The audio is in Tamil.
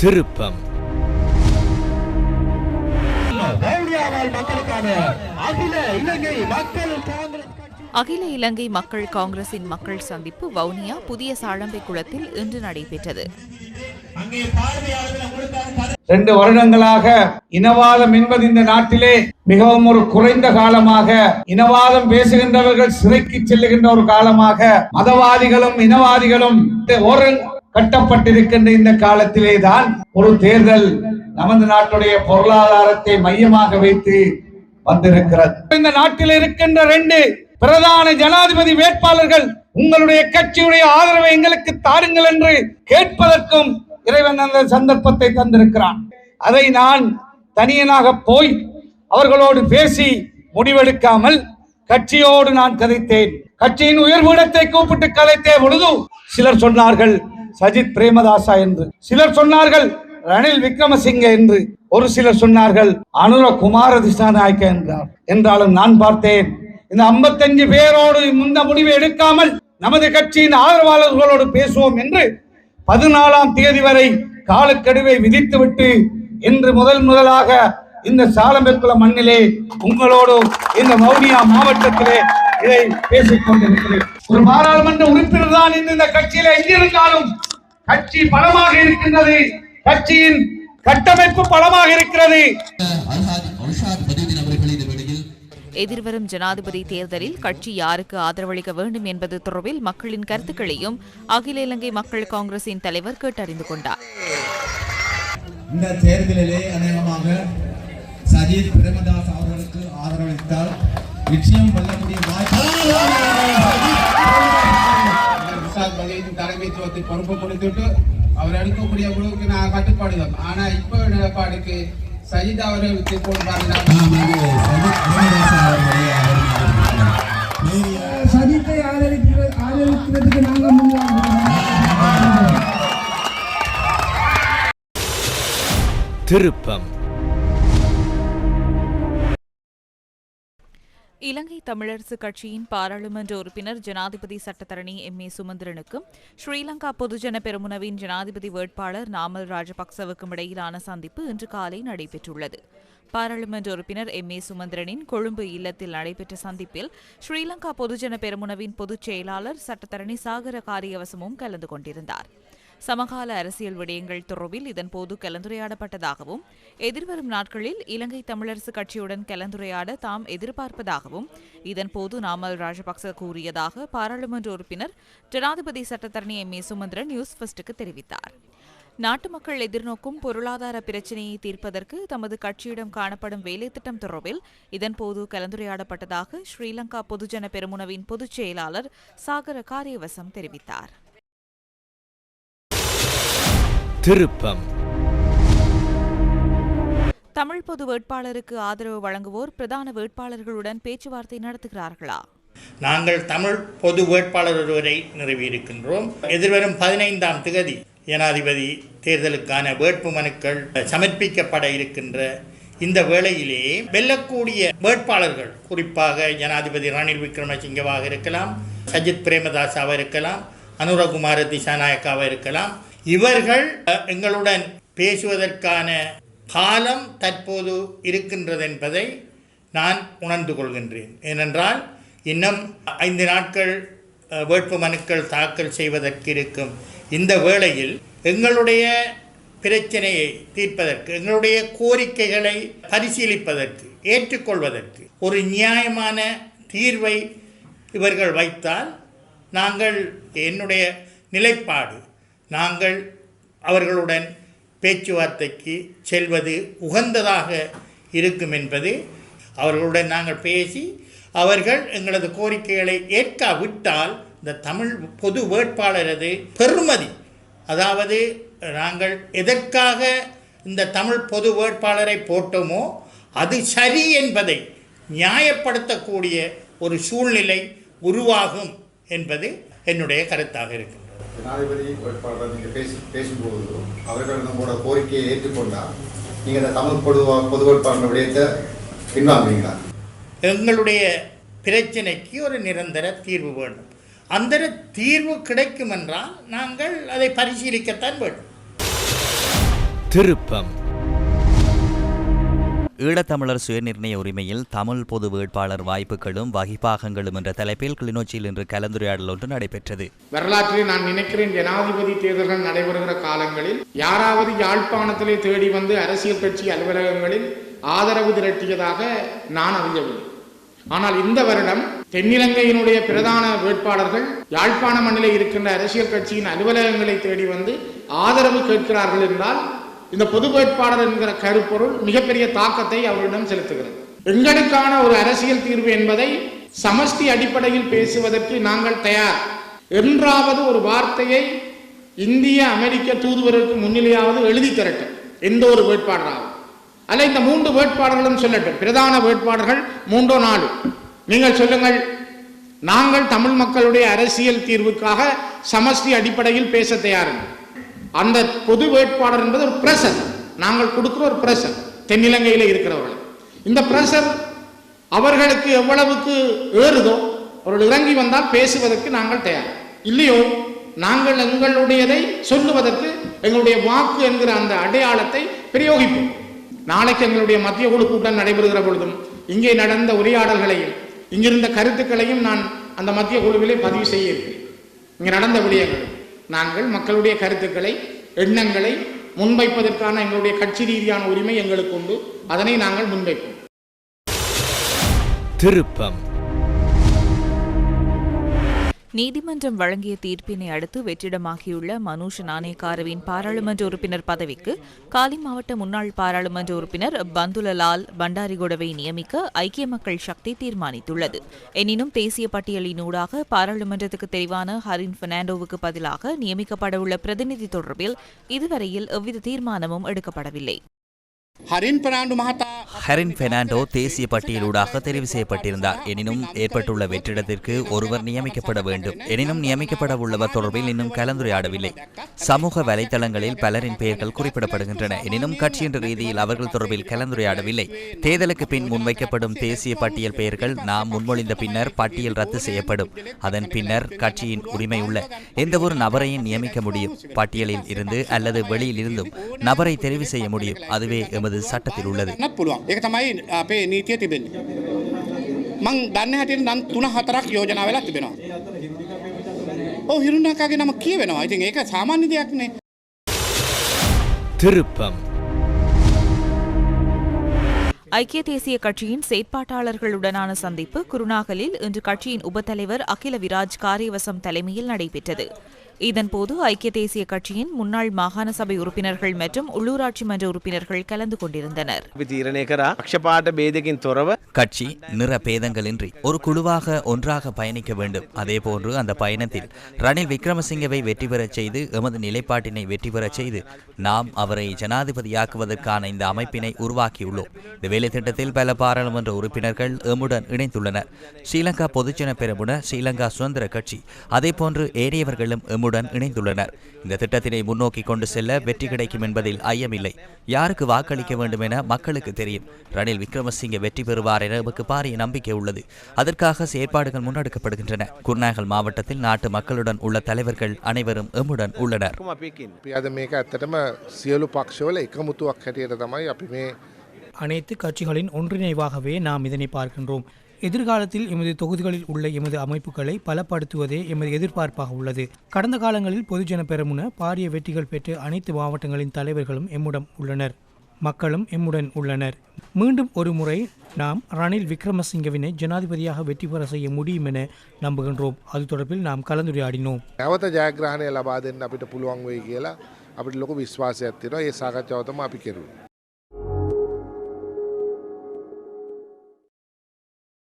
திருப்பம். அகில இலங்கை மக்கள் காங்கிரஸ் கட்சி அகில இலங்கை மக்கள் காங்கிரசின் மக்கள் சந்திப்பு வவுனியா புதிய சாழம்பை குளத்தில் இன்று நடைபெற்றது. அங்கே பார்வையாளர்கள் உங்களுக்காக ரெண்டு வருடங்களாக இனவாதம் என்பது இந்த நாட்டிலே மிகவும் ஒரு குறைந்த காலமாக இனவாதம் பேசுகின்றவர்கள் சிறைக்கு செல்லுகின்ற ஒரு காலமாக மதவாதிகளும் இனவாதிகளும் ஒரு கட்டப்பட்டிருக்கின்ற இந்த காலத்திலே தான் ஒரு தேர்தல் நமது நாட்டுடைய பொருளாதாரத்தை மையமாக வைத்து வந்திருக்கிறது. இந்த நாட்டில் இருக்கின்ற ரெண்டு பிரதான ஜனாதிபதி வேட்பாளர்கள் உங்களுடைய கட்சியுடைய ஆதரவை எங்களுக்கு தாருங்கள் என்று கேட்பதற்கும் இறைவன் அந்த சந்தர்ப்பத்தை தந்திருக்கிறான். அதை நான் தனியனாக போய் அவர்களோடு பேசி முடிவெடுக்காமல் கட்சியோடு நான் கதைத்தேன். கட்சியின் உயர்விடத்தை கூப்பிட்டு கதைத்தே பொழுது சிலர் சொன்னார்கள் சஜித் பிரேமதாசா என்று. சிலர் சொன்னார்கள் ரணில் விக்ரமசிங்க என்று. ஒரு சிலர் சொன்னார்கள் அனுர குமார திசாநாயக்க என்றார். என்றாலும் நான் பார்த்தேன் இந்த 55 பேரோடு இந்த முடிவை எடுக்காமல் நமது கட்சியின் ஆதரவாளர்களோடு பேசுவோம் என்று பதினாலாம் தேதி வரை காலக்கெடுவை விதித்துவிட்டு இன்று முதல் முதலாக இந்த சாலம்பெக்குளம் மண்ணிலே உங்களோடு இந்த மௌனியா மாவட்டத்திலே இதை பேசிக் கொண்டிருக்கிறேன். ஒரு பாராளுமன்ற உறுப்பினர் தான் இந்த கட்சியில எங்கிருந்தாலும் கட்சி பலமாக இருக்கின்றது. கட்சியின் கட்டமைப்பு பலமாக இருக்கிறது. எதிர்வரும் ஜனாதிபதி தேர்தலில் கட்சி யாருக்கு ஆதரவளிக்க வேண்டும் என்பது தொடர்பில் மக்களின் கருத்துக்களையும் அகில இலங்கை மக்கள் காங்கிரசின் தலைவர் கேட்டறிந்து கொண்டார். இந்த தேர்தலிலே அநேகமாக சஜித் பிரேமதாஸ் அவர்களுக்கு ஆதரவளித்தால் நிச்சயம் வெல்லக்கூடிய வாய்ப்பு. பகையின் தலைமைத்துவத்தை பொறுப்பு கொடுத்துட்டு அவர் எடுக்கக்கூடிய முடிவுக்கு நான் கட்டுப்பாடுதான் ஆனா இப்போ நிலப்பாடுக்கு சஜித் அவர்களுக்கு போடுவாங்க நாம் இங்கு சஜித் பிரேமதாஸ் அவர்களை ஆதரிக்கிறோம். நேரிய சதித்தை ஆதரிக்கிற ஆதரிக்கிறதுக்கு நாங்க முன்வாங்க திருப்பம். இலங்கை தமிழரசு கட்சியின் பாராளுமன்ற உறுப்பினர் ஜனாதிபதி சட்டத்தரணி எம். ஏ. சுமந்திரனுக்கும் ஸ்ரீலங்கா பொதுஜன பெருமுனவின் ஜனாதிபதி வேட்பாளர் நாமல் ராஜபக்சவுக்கும் இடையிலான சந்திப்பு இன்று காலை நடைபெற்றுள்ளது. பாராளுமன்ற உறுப்பினர் எம். ஏ. சுமந்திரனின் கொழும்பு இல்லத்தில் நடைபெற்ற சந்திப்பில் ஸ்ரீலங்கா பொதுஜன பெரமுனவின் பொதுச் செயலாளர் சட்டத்தரணி சாகர காரியவசமும் கலந்து கொண்டிருந்தார். சமகால அரசியல் விடயங்கள் தொடர்பில் இதன்போது கலந்துரையாடப்பட்டதாகவும் எதிர்வரும் நாட்களில் இலங்கை தமிழரசு கட்சியுடன் கலந்துரையாட தாம் எதிர்பார்ப்பதாகவும் இதன்போது நாமல் ராஜபக்ச கூறியதாக பாராளுமன்ற உறுப்பினர் ஜனாதிபதி சட்டத்தரணி எம் ஏ சுமந்திரன் நியூஸ் ஃபர்ஸ்டுக்கு தெரிவித்தார். நாட்டு மக்கள் எதிர்நோக்கும் பொருளாதார பிரச்சினையை தீர்ப்பதற்கு தமது கட்சியிடம் காணப்படும் வேலைத்திட்டம் தொடர்பில் இதன்போது கலந்துரையாடப்பட்டதாக ஸ்ரீலங்கா பொதுஜன பெருமுனவின் பொதுச் செயலாளர் சாகர காரியவசம் தெரிவித்தார். திருப்பம். தமிழ் பொது வேட்பாளருக்கு ஆதரவு வழங்குவோர் பிரதான வேட்பாளர்களுடன் பேச்சுவார்த்தை நடத்துகிறார்களா? நாங்கள் தமிழ் பொது வேட்பாளர் ஒருவரை நிறுவியிருக்கின்றோம். எதிர்வரும் பதினைந்தாம் திகதி ஜனாதிபதி தேர்தலுக்கான வேட்பு மனுக்கள் சமர்ப்பிக்கப்பட இருக்கின்ற இந்த வேளையிலே வெல்லக்கூடிய வேட்பாளர்கள் குறிப்பாக ஜனாதிபதி ரணில் விக்ரமசிங்கவாக இருக்கலாம் சஜித் பிரேமதாசாவாக இருக்கலாம் அனுரகுமார திசாநாயக்காவாக இருக்கலாம் இவர்கள் எங்களுடன் பேசுவதற்கான காலம் தற்போது இருக்கின்றது என்பதை நான் உணர்ந்து கொள்கின்றேன். ஏனென்றால் இன்னும் ஐந்து நாட்கள் வேட்பு மனுக்கள் தாக்கல் செய்வதற்கு இருக்கும் இந்த வேளையில் எங்களுடைய பிரச்சனையை தீர்ப்பதற்கு எங்களுடைய கோரிக்கைகளை பரிசீலிப்பதற்கு ஏற்றுக்கொள்வதற்கு ஒரு நியாயமான தீர்வை இவர்கள் வைத்தால் நாங்கள் என்னுடைய நிலைப்பாடு நாங்கள் அவர்களுடன் பேச்சுவார்த்தைக்கு செல்வது உகந்ததாக இருக்கும் என்பது அவர்களுடன் நாங்கள் பேசி அவர்கள் எங்களது கோரிக்கைகளை ஏற்காவிட்டால் இந்த தமிழ் பொது வேட்பாளரது பெருமதி அதாவது நாங்கள் எதற்காக இந்த தமிழ் பொது வேட்பாளரை போட்டோமோ அது சரி என்பதை நியாயப்படுத்தக்கூடிய ஒரு சூழ்நிலை உருவாகும். என்பது என்னுடைய கருத்தாக இருக்கின்றது. ஜனாதிபதி வேட்பாளர் நீங்க பேசி பேசும்போது அவர்கள் நம்மளோட கோரிக்கையை ஏற்றுக்கொண்டால் நீங்க இந்த தமிழ் பொது பொது வேட்பாளர் விடயத்தை பின்வாங்குவீங்களா? எங்களுடைய பிரச்சனைக்கு ஒரு நிரந்தர தீர்வு வேண்டும். அந்த தீர்வு கிடைக்கும் என்றால் நாங்கள் அதை பரிசீலிக்கத்தான் வேண்டும். திருப்பம். ஈழத்தமிழர் சுயநிர்ணய உரிமையில் தமிழ் பொது வேட்பாளர் வாய்ப்புகளும் வகிப்பாகங்களும் என்ற தலைப்பில் கிளிநொச்சியில் இன்று கலந்துரையாடல் ஒன்று நடைபெற்றது. வரலாற்றில் நான் நினைக்கிறேன் ஜனாதிபதி தேர்தல்கள் நடைபெறுகிற காலங்களில் யாராவது யாழ்ப்பாணத்திலே தேடி வந்து அரசியல் கட்சி அலுவலகங்களில் ஆதரவு திரட்டியதாக நான் அறியவில்லை. ஆனால் இந்த வருடம் தென்னிலங்கையினுடைய பிரதான வேட்பாளர்கள் யாழ்ப்பாண மண்ணிலே இருக்கின்ற அரசியல் கட்சியின் அலுவலகங்களை தேடி வந்து ஆதரவு கேட்கிறார்கள் என்றால் இந்த பொது வேட்பாளர் என்கிற கருப்பொருள் மிகப்பெரிய தாக்கத்தை அவரிடம் செலுத்துகிறது. எங்களுக்கான ஒரு அரசியல் தீர்வு என்பதை சமஷ்டி அடிப்படையில் பேசுவதற்கு நாங்கள் தயார். என்றாவது ஒரு வார்த்தையை இந்திய அமெரிக்க தூதுவருக்கு முன்னிலையாவது எழுதி தரட்டும் எந்த ஒரு வேட்பாளராகும் அல்ல இந்த மூன்று வேட்பாளர்களும் சொல்லட்டும். பிரதான வேட்பாளர்கள் மூன்றோ நாலு. நீங்கள் சொல்லுங்கள் நாங்கள் தமிழ் மக்களுடைய அரசியல் தீர்வுக்காக சமஷ்டி அடிப்படையில் பேச தயாருங்கள் அந்த பொது வேட்பாளர் என்பது ஒரு பிரஷர் நாங்கள் கொடுக்கிற ஒரு பிரஷர் தென்னிலங்கையில் இருக்கிறவர்கள். இந்த பிரஷர் அவர்களுக்கு எவ்வளவுக்கு ஏறுதோ அவர்கள் இறங்கி வந்தால் பேசுவதற்கு நாங்கள் தயார். இல்லையோ நாங்கள் எங்களுடையதை சொல்லுவதற்கு எங்களுடைய வாக்கு என்கிற அந்த அடையாளத்தை பிரயோகிப்போம். நாளைக்கு எங்களுடைய மத்திய குழு கூட்டம் நடைபெறுகிற பொழுதும் இங்கே நடந்த உரையாடல்களையும் இங்கிருந்த கருத்துக்களையும் நான் அந்த மத்திய குழுவிலே பதிவு செய்ய இருக்கிறேன். இங்கே நடந்த விடயங்கள். நாங்கள் மக்களுடைய கருத்துக்களை எண்ணங்களை முன்வைப்பதற்கான எங்களுடைய கட்சி ரீதியான உரிமை எங்களுக்கு உண்டு. அதனை நாங்கள் முன்வைப்போம். திருப்பம். நீதிமன்றம் வழங்கிய தீர்ப்பினை அடுத்து வெற்றிடமாகியுள்ள மனுஷ் நாணயக்காரவின் பாராளுமன்ற உறுப்பினர் பதவிக்கு காலி மாவட்ட முன்னாள் பாராளுமன்ற உறுப்பினர் பந்துலலால் பண்டாரிகொடவை நியமிக்க ஐக்கிய மக்கள் சக்தி தீர்மானித்துள்ளது. எனினும் தேசிய பட்டியலினூடாக பாராளுமன்றத்துக்கு தெரிவான ஹரின் பெர்னாண்டோவுக்கு பதிலாக நியமிக்கப்படவுள்ள பிரதிநிதி தொடர்பில் இதுவரையில் எவ்வித தீர்மானமும் எடுக்கப்படவில்லை. ஹரின் பெர்னாண்டோ மகத்தா ஹெரின் பெர்னாண்டோ தேசிய பட்டியலூடாக தெரிவு செய்யப்பட்டிருந்தார். எனினும் ஏற்பட்டுள்ள வெற்றிடத்திற்கு ஒருவர் நியமிக்கப்பட வேண்டும். எனினும் நியமிக்கப்பட உள்ளவர் தொடர்பில் இன்னும் கலந்துரையாடவில்லை. சமூக வலைதளங்களில் பலரின் பெயர்கள் குறிப்பிடப்படுகின்றன. எனினும் கட்சி என்ற ரீதியில் அவர்கள் தொடர்பில் கலந்துரையாடவில்லை. தேர்தலுக்கு பின் முன்வைக்கப்படும் தேசிய பட்டியல் பெயர்கள் நாம் முன்மொழிந்த பின்னர் பட்டியல் ரத்து செய்யப்படும். அதன் பின்னர் கட்சியின் உரிமை உள்ள எந்தவொரு நபரையும் நியமிக்க முடியும். பட்டியலில் இருந்து அல்லது வெளியில் இருந்தும் நபரை தெரிவு செய்ய முடியும். அதுவே எமது சட்டத்தில் உள்ளது. ඒක තමයි අපේ නීතිය තිබෙන්නේ මං දන්න හැටියට නම් තුන හතරක් යෝජනා වෙලා තිබෙනවා ඔව් හිරුණාකාගේ නම කියවෙනවා ඉතින් ඒක සාමාන්‍ය දෙයක්නේ திருப்பம் ஐக்கிய தேசிய கட்சியின் செயற்பாட்டாளர்களுடனான சந்திப்பு குருநாகலில் இன்று கட்சியின் உபத்தலைவர் அகில விராஜ் காரியவசம் தலைமையில் நடைபெற்றது இதன்போது ஐக்கிய தேசிய கட்சியின் முன்னாள் மாகாண சபை உறுப்பினர்கள் மற்றும் உள்ளூராட்சி மன்ற உறுப்பினர்கள் கலந்து கொண்டிருந்தனர். கட்சி நிற பேதங்களின்றி ஒரு குழுவாக ஒன்றாக பயணிக்க வேண்டும். அதேபோன்று அந்த பயணத்தில் ரணில் விக்ரமசிங்கவை வெற்றி பெறச் செய்து எமது நிலைப்பாட்டினை வெற்றி பெறச் செய்து நாம் அவரை ஜனாதிபதியாக்குவதற்கான இந்த அமைப்பினை உருவாக்கியுள்ளோம். இந்த வேலை திட்டத்தில் பல பாராளுமன்ற உறுப்பினர்கள் எமுடன் இணைந்துள்ளனர். ஸ்ரீலங்கா பொதுஜன பெருமுன ஸ்ரீலங்கா சுதந்திர கட்சி அதேபோன்று ஏனையவர்களும் எம் நம்முடன் இணைந்துள்ளனர். இந்த திட்டத்தினை முன்னோக்கி கொண்டு செல்ல வெற்றி கிடைக்கும் என்பதில் ஐயமில்லை. யாருக்கு வாக்களிக்க வேண்டும் என மக்களுக்கு தெரியும். ரணில் விக்ரமசிங்கே வெற்றி பெறுவார் என எமக்கு பாரிய நம்பிக்கை உள்ளது. அதற்காக செயற்பாடுகள் முன்னெடுக்கப்படுகின்றன. குர்நாகல் மாவட்டத்தில் நாட்டு மக்களுடன் உள்ள தலைவர்கள் அனைவரும் எம்முடன் உள்ளனர். அனைத்து கட்சிகளின் ஒன்றிணைவாகவே நாம் இதனை பார்க்கின்றோம். எதிர்காலத்தில் எமது தொகுதிகளில் உள்ள எமது அமைப்புகளை பலப்படுத்துவதே எமது எதிர்பார்ப்பாக உள்ளது கடந்த காலங்களில் பொதுஜன பெரமுன பாரிய வெற்றிகள் பெற்று அனைத்து மாவட்டங்களின் தலைவர்களும் எம்முடன் உள்ளனர் மக்களும் எம்முடன் உள்ளனர் மீண்டும் ஒரு முறை நாம் ரணில் விக்ரமசிங்கவினை ஜனாதிபதியாக வெற்றி பெற செய்ய முடியும் என நம்புகின்றோம் அது தொடர்பில் நாம் கலந்துரையாடினோம் නැවත ජයග්‍රහණය ලබා දෙන්න අපිට පුළුවන් වෙයි කියලා අපිට ලොකු විශ්වාසයක් තියෙනවා ඒ සාකච්ඡාව තමයි අපි කෙරුවේ